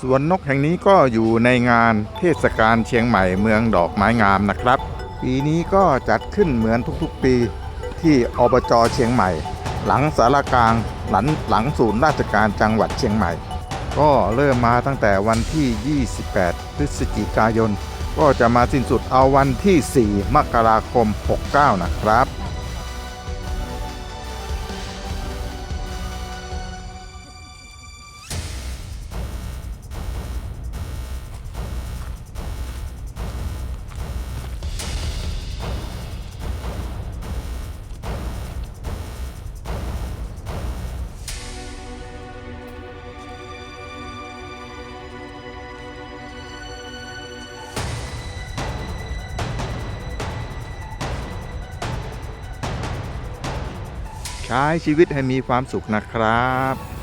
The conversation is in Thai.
สวนนกแห่งนี้ก็อยู่ในงานเทศกาลเชียงใหม่เมืองดอกไม้งามนะครับ ปีนี้ก็จัดขึ้นเหมือนทุกๆปีที่อบจเชียงใหม่ หลังสารกลางหลังหลังศูนย์ราชการจังหวัดเชียงใหม่ ก็เริ่มมาตั้งแต่วันที่ 28 พฤศจิกายน ก็จะมาสิ้นสุดเอาวันที่ 4 มกราคม 69 นะครับ ช้ชีวิตให้มีความสุขนะครับ